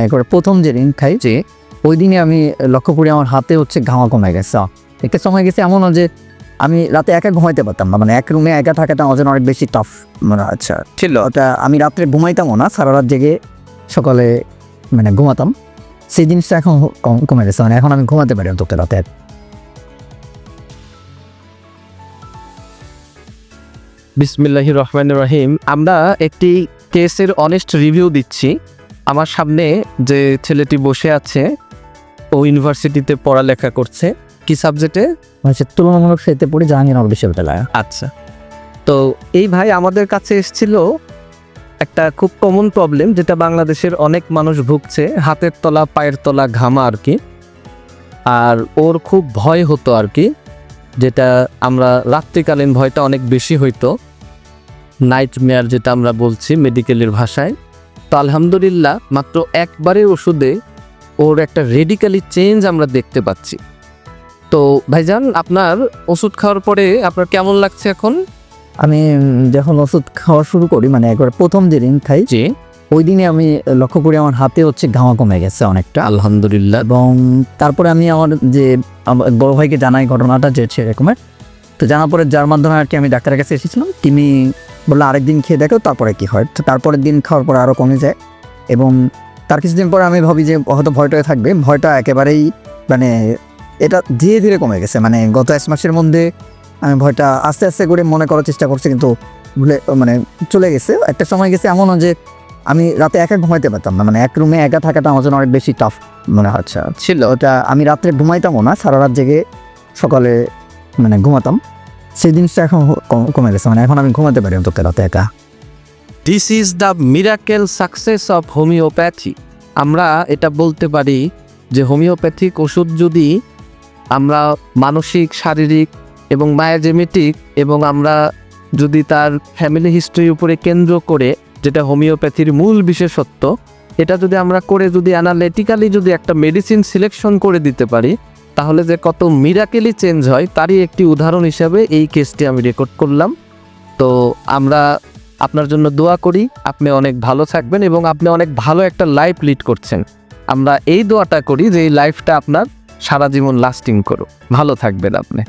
একবার প্রথম যে দিন খাই যে ওই দিনে আমি লক্ষ্য করি আমার হাতে হচ্ছে ঘামা কমে গেছে। একটা সময় গেছে এমন যে আমি রাতে একা ঘুমাইতে পারতাম না মানে এক রুমে একা থাকাটা আমার জন্য অনেক বেশি টাফ মানে আচ্ছা ছিল। ওটা আমি রাত্রে ঘুমাইতামও না সারা রাত জেগে সকালে মানে ঘুমাতাম। সেই জিনিসটা এখন কম- কমে গেছে মানে এখন আমি ঘুমাতে পারি অন্তত রাতে। বিসমিল্লাহির রহমান রহিম। আমরা একটি কেসের অনেস্ট রিভিউ দিচ্ছি। আমার সামনে যে ছেলেটি বসে আছে ও ইউনিভার্সিটিতে পড়ালেখা করছে। কি সাবজেক্টে মানে তুলনামূলক সেতে পড়ি জাহাঙ্গীরনগর বিশ্ববিদ্যালয়। আচ্ছা। তো এই ভাই আমাদের কাছে এসেছিল একটা খুব কমন প্রবলেম যেটা বাংলাদেশের অনেক মানুষ ভুগছে হাতের তলা পায়ের তলা ঘামা আর কি। আর ওর খুব ভয় হতো আর কি যেটা আমরা রাত্রিকালীন ভয়টা অনেক বেশি হইতো। নাইট মেয়ার যেটা আমরা বলছি মেডিকেলের ভাষায়। তো আলহামদুলিল্লাহ মাত্র একবারের ওষুধে ওর একটা রেডিক্যালি চেঞ্জ আমরা দেখতে পাচ্ছি। তো ভাইজান আপনার ওষুধ খাওয়ার পরে আপনার কেমন লাগছে এখন? আমি যখন ওষুধ খাওয়া শুরু করি মানে একবার প্রথম যে দিন খাই জি। ওই দিনে আমি লক্ষ্য করি আমার হাতে হচ্ছে ঘামা কমে গেছে অনেকটা। আলহামদুলিল্লাহ। এবং তারপরে আমি আমার যে আমার বড় ভাইকে জানাই ঘটনাটা যে সেরকমের তো জানার পরে যার মাধ্যমে আর কি আমি ডাক্তারের কাছে এসেছিলাম তিনি বলল, আরেকদিন খেয়ে দেখো, তারপরে কি হয়? তো তারপরের দিন খাওয়ার পরে আরও কমে যায় এবং তার কিছুদিন পরে আমি ভাবি যে, হয়তো ভয়টা থাকবে। ভয়টা একেবারেই মানে এটা ধীরে ধীরে কমে গেছে। মানে গত এক মাসের মধ্যে আমি ভয়টা আস্তে আস্তে করে মনে করার চেষ্টা করছি, কিন্তু ভুলে মানে চলে গেছে। একটা সময় গেছে এমনও যে, আমি রাতে একা ঘুমাইতে পারতাম না। মানে এক রুমে একা থাকাটা আমার জন্য অনেক বেশি টাফ মনে হচ্ছে ছিল। ওটা আমি রাত্রে ঘুমাইতামও না, সারা রাত জেগে সকালে মানে ঘুমাতাম। সেই জিনিসটা এখন কম- গেছে। মানে এখন আমি ঘুমাতে পারি অন্তত রাতে একা। This is the miracle success of homoeopathy আমরা এটা বলতে পারি যে হোমিওপ্যাথিক ওষুধ যদি আমরা মানসিক, শারীরিক এবং মায়াজেমেটিক এবং আমরা যদি তার ফ্যামিলি হিস্ট্রির উপরে কেন্দ্র করে যেটা হোমিওপ্যাথির মূল বিশেষত্ব, এটা যদি আমরা করে যদি অ্যানালিটিক্যালি যদি একটা মেডিসিন সিলেকশন করে দিতে পারি তাহলে যে কত মিরাকেলি চেঞ্জ হয়, তারই একটি উদাহরণ হিসাবে এই কেসটি আমি রেকর্ড করলাম। তো আমরা আপনার জন্য দোয়া করি, আপনি অনেক ভালো থাকবেন এবং আপনি অনেক ভালো একটা লাইফ লিড করছেন। আমরা এই দোয়াটা করি যে এই লাইফটা আপনার সারা জীবন লাস্টিং করুক। ভালো থাকবেন আপনি।